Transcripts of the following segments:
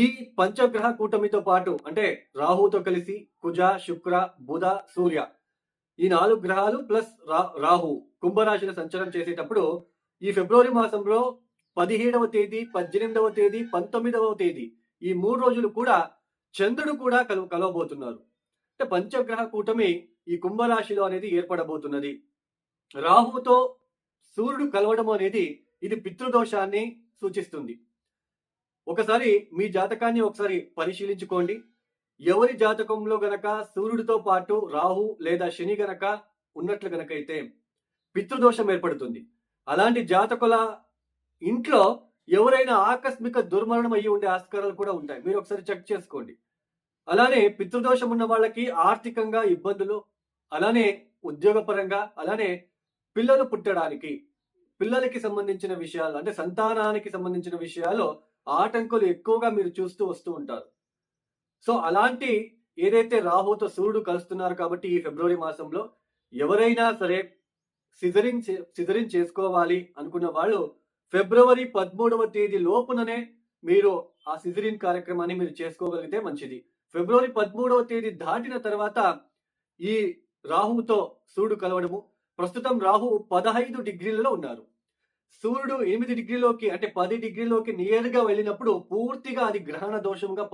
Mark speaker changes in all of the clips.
Speaker 1: ఈ పంచగ్రహ కూటమితో పాటు అంటే రాహుతో కలిసి కుజ శుక్ర బుధ సూర్య ఈ నాలుగు గ్రహాలు ప్లస్ రా రాహు కుంభరాశిలో సంచారం చేసేటప్పుడు ఈ ఫిబ్రవరి మాసంలో పదిహేడవ తేదీ పద్దెనిమిదవ తేదీ పంతొమ్మిదవ తేదీ ఈ మూడు రోజులు కూడా చంద్రుడు కూడా కలు కలవబోతున్నారు. అంటే పంచగ్రహ కూటమి ఈ కుంభరాశిలో అనేది ఏర్పడబోతున్నది. రాహుతో సూర్యుడు కలవడం అనేది ఇది పితృదోషాన్ని సూచిస్తుంది. ఒకసారి మీ జాతకాన్ని ఒకసారి పరిశీలించుకోండి. ఎవరి జాతకంలో గనక సూర్యుడితో పాటు రాహు లేదా శని గనక ఉన్నట్లు గనకైతే పితృదోషం ఏర్పడుతుంది. అలాంటి జాతకుల ఇంట్లో ఎవరైనా ఆకస్మిక దుర్మరణం అయ్యి ఉండే ఆస్కారాలు కూడా ఉంటాయి. మీరు ఒకసారి చెక్ చేసుకోండి. అలానే పితృదోషం ఉన్న వాళ్ళకి ఆర్థికంగా ఇబ్బందులు అలానే ఉద్యోగపరంగా అలానే పిల్లలు పుట్టడానికి పిల్లలకి సంబంధించిన విషయాలు అంటే సంతానానికి సంబంధించిన విషయాలు ఆటంకులు ఎక్కువగా మీరు చూస్తూ వస్తూ ఉంటారు. సో అలాంటి ఏదైతే రాహుతో సూర్యుడు కలుస్తున్నారు కాబట్టి ఈ ఫిబ్రవరి మాసంలో ఎవరైనా సరే సిజరింగ్ సిజరింగ్ చేసుకోవాలి అనుకున్న వాళ్ళు ఫిబ్రవరి పదమూడవ తేదీ లోపుననే మీరు ఆ సిజరిన్ కార్యక్రమాన్ని మీరు చేసుకోగలిగితే మంచిది. ఫిబ్రవరి పదమూడవ తేదీ దాటిన తర్వాత ఈ రాహుతో సూర్యుడు కలవడము ప్రస్తుతం రాహు పదహైదు డిగ్రీలలో ఉన్నారు. సూర్యుడు ఎనిమిది డిగ్రీలోకి అంటే పది డిగ్రీలోకి నియర్గా వెళ్ళినప్పుడు పూర్తిగా అది గ్రహణ దోషంగా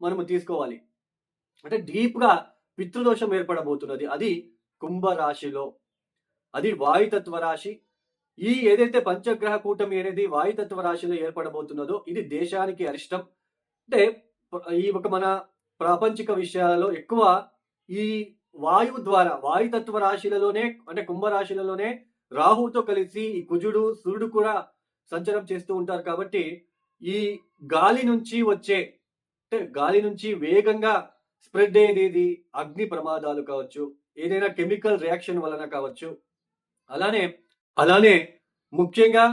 Speaker 1: మనము తీసుకోవాలి. అంటే డీప్గా పితృదోషం ఏర్పడబోతున్నది. అది కుంభ రాశిలో అది వాయుతత్వ రాశి. ఈ ఏదైతే పంచగ్రహ కూటమి అనేది వాయుతత్వ రాశిలో ఏర్పడబోతున్నదో ఇది దేశానికి అరిష్టం. అంటే ఈ ఒక మన ప్రాపంచిక విషయాలలో ఎక్కువ ఈ వాయువు ద్వారా వాయుతత్వ రాశిలలోనే అంటే కుంభ రాశిలలోనే రాహుతో కలిసి ఈ కుజుడు సూర్యుడు కూడా సంచారం చేస్తూ ఉంటారు కాబట్టి ఈ గాలి నుంచి వచ్చే అంటే గాలి నుంచి వేగంగా స్ప్రెడ్ అయ్యేది అగ్ని ప్రమాదాలు కావచ్చు ఏదైనా కెమికల్ రియాక్షన్ వలన కావచ్చు. అలానే అలానే ముఖ్యంగా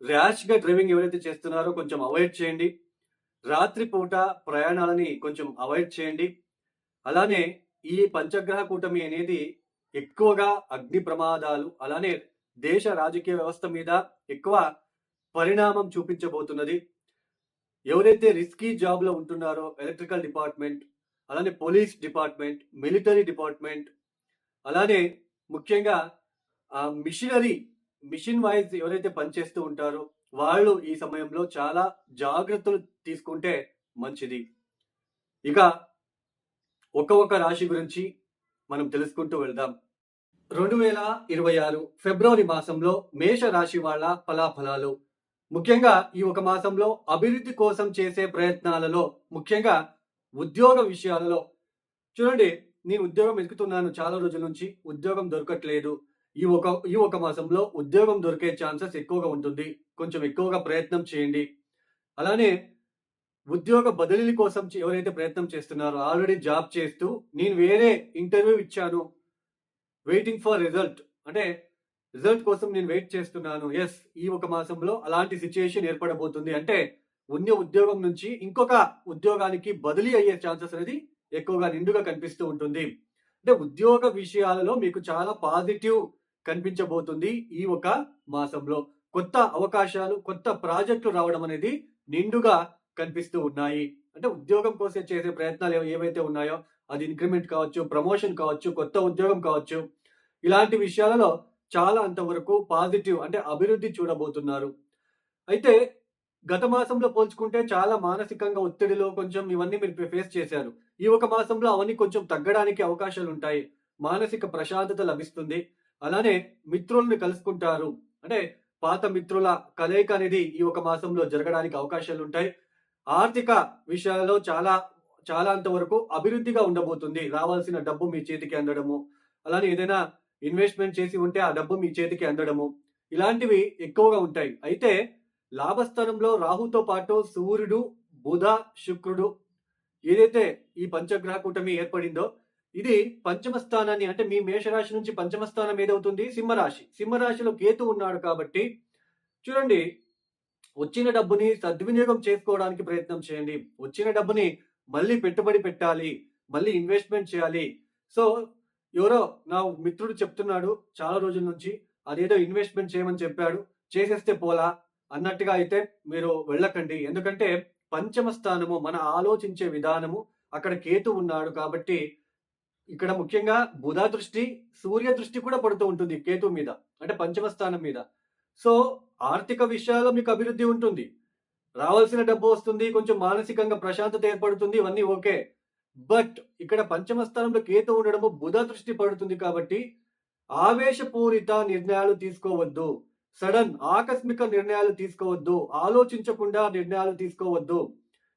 Speaker 1: ర్యాష్గా డ్రైవింగ్ ఎవరైతే చేస్తున్నారో కొంచెం అవాయిడ్ చేయండి. రాత్రిపూట ప్రయాణాలని కొంచెం అవాయిడ్ చేయండి. అలానే ఈ పంచగ్రహ కూటమి అనేది ఎక్కువగా అగ్ని ప్రమాదాలు అలానే దేశ రాజకీయ వ్యవస్థ మీద ఎక్కువ పరిణామం చూపించబోతున్నది. ఎవరైతే రిస్కీ జాబ్లో ఉంటున్నారో ఎలక్ట్రికల్ డిపార్ట్మెంట్ అలానే పోలీస్ డిపార్ట్మెంట్ మిలిటరీ డిపార్ట్మెంట్ అలానే ముఖ్యంగా ఆ మిషనరీ మిషన్ వైజ్ ఎవరైతే పనిచేస్తూ ఉంటారో వాళ్ళు ఈ సమయంలో చాలా జాగ్రత్తలు తీసుకుంటే మంచిది. ఇక ఒక రాశి గురించి మనం తెలుసుకుంటూ వెళ్దాం. రెండు వేల ఇరవై ఆరు ఫిబ్రవరి మాసంలో మేష రాశి వాళ్ళ ఫలాఫలాలు. ముఖ్యంగా ఈ ఒక మాసంలో అభివృద్ధి కోసం చేసే ప్రయత్నాలలో ముఖ్యంగా ఉద్యోగ విషయాలలో. చూడండి నేను ఉద్యోగం వెతుకుతున్నాను చాలా రోజుల నుంచి ఉద్యోగం దొరకట్లేదు. ఈ ఒక ఈ ఒక మాసంలో ఉద్యోగం దొరికే ఛాన్సెస్ ఎక్కువగా ఉంటుంది. కొంచెం ఎక్కువగా ప్రయత్నం చేయండి. అలానే ఉద్యోగ బదిలీ కోసం ఎవరైతే ప్రయత్నం చేస్తున్నారో ఆల్రెడీ జాబ్ చేస్తూ నేను వేరే ఇంటర్వ్యూ ఇచ్చాను. వెయిటింగ్ ఫర్ రిజల్ట్ అంటే రిజల్ట్ కోసం నేను వెయిట్ చేస్తున్నాను. ఎస్ ఈ ఒక మాసంలో అలాంటి సిచ్యుయేషన్ ఏర్పడబోతుంది. అంటే ఉన్న ఉద్యోగం నుంచి ఇంకొక ఉద్యోగానికి బదిలీ అయ్యే ఛాన్సెస్ అనేది ఎక్కువగా నిండుగా కనిపిస్తూ ఉంటుంది. అంటే ఉద్యోగ విషయాలలో మీకు చాలా పాజిటివ్ కనిపించబోతుంది ఈ ఒక మాసంలో. కొత్త అవకాశాలు కొత్త ప్రాజెక్టులు రావడం అనేది నిండుగా కనిపిస్తూ ఉన్నాయి. అంటే ఉద్యోగం కోసం చేసే ప్రయత్నాలు ఏవైతే ఉన్నాయో అది ఇంక్రిమెంట్ కావచ్చు ప్రమోషన్ కావచ్చు కొత్త ఉద్యోగం కావచ్చు ఇలాంటి విషయాలలో చాలా అంతవరకు పాజిటివ్ అంటే అభివృద్ధి చూడబోతున్నారు. అయితే గత మాసంలో పోల్చుకుంటే చాలా మానసికంగా ఒత్తిడిలో కొంచెం ఇవన్నీ మీరు ఫేస్ చేశారు. ఈ ఒక మాసంలో అవన్నీ కొంచెం తగ్గడానికి అవకాశాలు ఉంటాయి. మానసిక ప్రశాంతత లభిస్తుంది. అలానే మిత్రులను కలుసుకుంటారు. అంటే పాత మిత్రుల కలయిక అనేది ఈ ఒక మాసంలో జరగడానికి అవకాశాలు ఉంటాయి. ఆర్థిక విషయాలలో చాలా చాలా అంతవరకు అభివృద్ధిగా ఉండబోతుంది. రావాల్సిన డబ్బు మీ చేతికి అందడము అలానే ఏదైనా ఇన్వెస్ట్మెంట్ చేసి ఉంటే ఆ డబ్బు మీ చేతికి అందడము ఇలాంటివి ఎక్కువగా ఉంటాయి. అయితే లాభస్థానంలో రాహుతో పాటు సూర్యుడు బుధ శుక్రుడు ఏదైతే ఈ పంచగ్రహ కూటమి ఏర్పడిందో ఇది పంచమ స్థానాన్ని అంటే మీ మేషరాశి నుంచి పంచమ స్థానం ఏదవుతుంది? సింహరాశి. సింహరాశిలో కేతు ఉన్నాడు కాబట్టి చూడండి వచ్చిన డబ్బుని సద్వినియోగం చేసుకోవడానికి ప్రయత్నం చేయండి. వచ్చిన డబ్బుని మళ్ళీ పెట్టుబడి పెట్టాలి మళ్ళీ ఇన్వెస్ట్మెంట్ చేయాలి. సో ఎవరో నా మిత్రుడు చెప్తున్నాడు చాలా రోజుల నుంచి అదేదో ఇన్వెస్ట్మెంట్ చేయమని చెప్పాడు చేసేస్తే పోలా అన్నట్టుగా అయితే మీరు వెళ్ళకండి. ఎందుకంటే పంచమ స్థానము మన ఆలోచించే విధానము అక్కడ కేతు ఉన్నాడు కాబట్టి ఇక్కడ ముఖ్యంగా బుధ దృష్టి సూర్య దృష్టి కూడా పడుతూ ఉంటుంది కేతు మీద అంటే పంచమ స్థానం మీద. సో ఆర్థిక విషయాల్లో మీకు అభివృద్ధి ఉంటుంది. రావాల్సిన డబ్బు వస్తుంది కొంచెం మానసికంగా ప్రశాంతత ఏర్పడుతుంది ఇవన్నీ ఓకే. బట్ ఇక్కడ పంచమ స్థానంలో కేతు ఉండడము బుధ దృష్టి పడుతుంది కాబట్టి ఆవేశపూరిత నిర్ణయాలు తీసుకోవద్దు. సడన్ ఆకస్మిక నిర్ణయాలు తీసుకోవద్దు ఆలోచించకుండా నిర్ణయాలు తీసుకోవద్దు.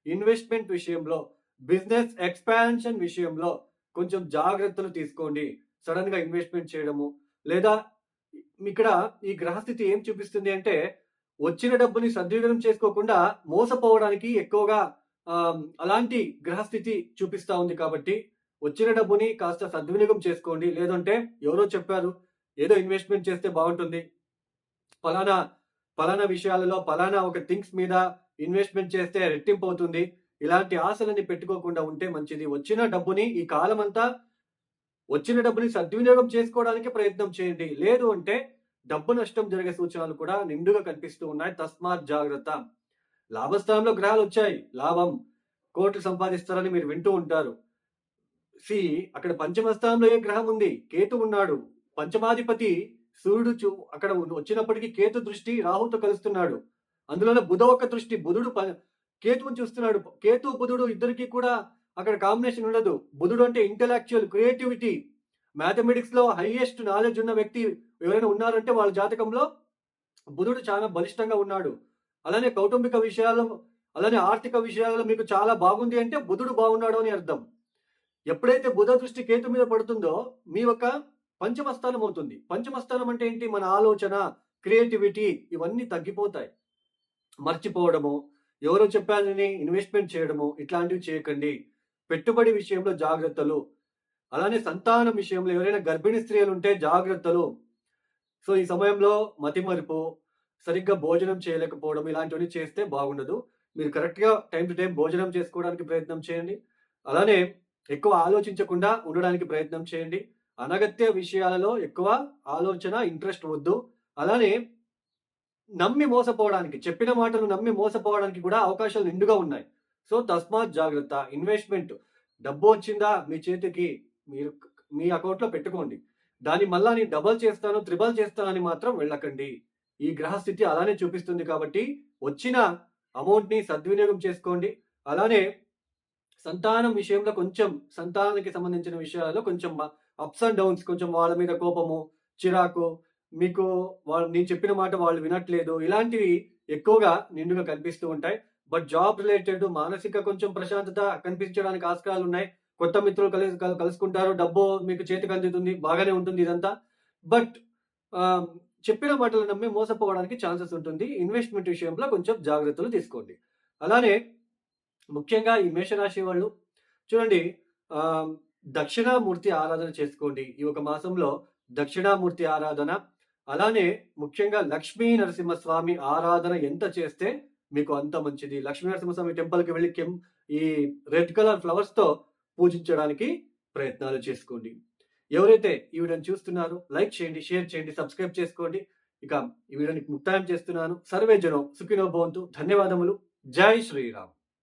Speaker 1: ఇన్వెస్ట్మెంట్ విషయంలో బిజినెస్ ఎక్స్పాన్షన్ విషయంలో కొంచెం జాగ్రత్తలు తీసుకోండి. సడన్గా ఇన్వెస్ట్మెంట్ చేయడము లేదా ఇక్కడ ఈ గ్రహస్థితి ఏం చూపిస్తుంది అంటే వచ్చిన డబ్బుని సద్వినియోగం చేసుకోకుండా మోసపోవడానికి ఎక్కువగా అలాంటి గ్రహస్థితి చూపిస్తా ఉంది కాబట్టి వచ్చిన డబ్బుని కాస్త సద్వినియోగం చేసుకోండి. లేదంటే ఎవరో చెప్పారు ఏదో ఇన్వెస్ట్మెంట్ చేస్తే బాగుంటుంది. ఫలానా ఫలానా విషయాలలో ఫలానా ఒక థింగ్స్ మీద ఇన్వెస్ట్మెంట్ చేస్తే రెట్టింపు అవుతుంది. ఇలాంటి ఆశలని పెట్టుకోకుండా ఉంటే మంచిది. వచ్చిన డబ్బుని ఈ కాలం అంతా వచ్చిన డబ్బుని సద్వినియోగం చేసుకోవడానికి ప్రయత్నం చేయండి. లేదు అంటే డబ్బు నష్టం జరిగే సూచనలు కూడా నిండుగా కనిపిస్తూ ఉన్నాయి. తస్మాత్ జాగ్రత్త. లాభస్థానంలో గ్రహాలు వచ్చాయి. లాభం కోట్లు సంపాదిస్తారని మీరు వింటూ ఉంటారు. సి అక్కడ పంచమ స్థానంలో ఏ గ్రహం ఉంది? కేతు ఉన్నాడు. పంచమాధిపతి సూర్యుడు చూ అక్కడ వచ్చినప్పటికీ కేతు దృష్టి రాహుతో కలుస్తున్నాడు. అందులోనే బుధ ఒక దృష్టి బుధుడు కేతువుని చూస్తున్నాడు. కేతు బుధుడు ఇద్దరికి కూడా అక్కడ కాంబినేషన్ ఉండదు. బుధుడు అంటే ఇంటలెక్చువల్ క్రియేటివిటీ మ్యాథమెటిక్స్లో హైయెస్ట్ నాలెడ్జ్ ఉన్న వ్యక్తి ఎవరైనా ఉన్నారంటే వాళ్ళ జాతకంలో బుధుడు చాలా బలిష్టంగా ఉన్నాడు. అలానే కౌటుంబిక విషయాలు అలానే ఆర్థిక విషయాల్లో మీకు చాలా బాగుంది అంటే బుధుడు బాగున్నాడు అని అర్థం. ఎప్పుడైతే బుధ దృష్టి కేతు మీద పడుతుందో మీ యొక్క పంచమస్థానం అవుతుంది. పంచమస్థానం అంటే ఏంటి? మన ఆలోచన క్రియేటివిటీ ఇవన్నీ తగ్గిపోతాయి. మర్చిపోవడము ఎవరో చెప్పాలని ఇన్వెస్ట్మెంట్ చేయడము ఇట్లాంటివి చేయకండి. పెట్టుబడి విషయంలో జాగ్రత్తలు అలానే సంతానం విషయంలో ఎవరైనా గర్భిణీ స్త్రీలు ఉంటే జాగ్రత్తలు. సో ఈ సమయంలో మతిమరుపు సరిగ్గా భోజనం చేయలేకపోవడం ఇలాంటివన్నీ చేస్తే బాగుండదు. మీరు కరెక్ట్గా టైం టు టైం భోజనం చేసుకోవడానికి ప్రయత్నం చేయండి. అలానే ఎక్కువ ఆలోచించకుండా ఉండడానికి ప్రయత్నం చేయండి. అనగత్య విషయాలలో ఎక్కువ ఆలోచన ఇంట్రెస్ట్ వద్దు. అలానే నమ్మి మోసపోవడానికి చెప్పిన మాటలు నమ్మి మోసపోవడానికి కూడా అవకాశాలు నిండుగా ఉన్నాయి. సో తస్మాత్ జాగ్రత్త ఇన్వెస్ట్మెంట్. డబ్బు వచ్చిందా మీ చేతికి? మీరు మీ అకౌంట్లో పెట్టుకోండి. దాన్ని మళ్ళా నేను డబల్ చేస్తాను త్రిబల్ చేస్తానని మాత్రం వెళ్ళకండి. ఈ గ్రహస్థితి అలానే చూపిస్తుంది కాబట్టి వచ్చిన అమౌంట్ని సద్వినియోగం చేసుకోండి. అలానే సంతానం విషయంలో కొంచెం సంతానానికి సంబంధించిన విషయాల్లో కొంచెం అప్స్ అండ్ డౌన్స్ కొంచెం వాళ్ళ మీద కోపము చిరాకు మీకు వాళ్ళు నేను చెప్పిన మాట వాళ్ళు వినట్లేదు ఇలాంటివి ఎక్కువగా నిండుగా కనిపిస్తూ ఉంటాయి. బట్ జాబ్ రిలేటెడ్ మానసిక కొంచెం ప్రశాంతత కనిపించడానికి ఆస్కారాలు ఉన్నాయి. కొత్త మిత్రులు కలిసి కలుసుకుంటారు. డబ్బు మీకు చేతికి అందుతుంది బాగానే ఉంటుంది ఇదంతా. బట్ చెప్పిన మాటలు నమ్మి మోసపోవడానికి ఛాన్సెస్ ఉంటుంది. ఇన్వెస్ట్మెంట్ విషయంలో కొంచెం జాగ్రత్తలు తీసుకోండి. అలానే ముఖ్యంగా ఈ మేషరాశి వాళ్ళు చూడండి దక్షిణామూర్తి ఆరాధన చేసుకోండి. ఈ ఒక మాసంలో దక్షిణామూర్తి ఆరాధన అలానే ముఖ్యంగా లక్ష్మీ నరసింహస్వామి ఆరాధన ఎంత చేస్తే మీకు అంత మంచిది. లక్ష్మీ నరసింహస్వామి టెంపుల్కి వెళ్ళి కెం ఈ రెడ్ కలర్ ఫ్లవర్స్తో పూజించడానికి ప్రయత్నాలు చేసుకోండి. ఎవరైతే ఈ వీడియోని చూస్తున్నారో లైక్ చేయండి షేర్ చేయండి సబ్స్క్రైబ్ చేసుకోండి. ఇక ఈ వీడియోని ముక్తాయం చేస్తున్నాను. సర్వే జనం సుఖినో భవంతు. ధన్యవాదములు. జై శ్రీరామ్.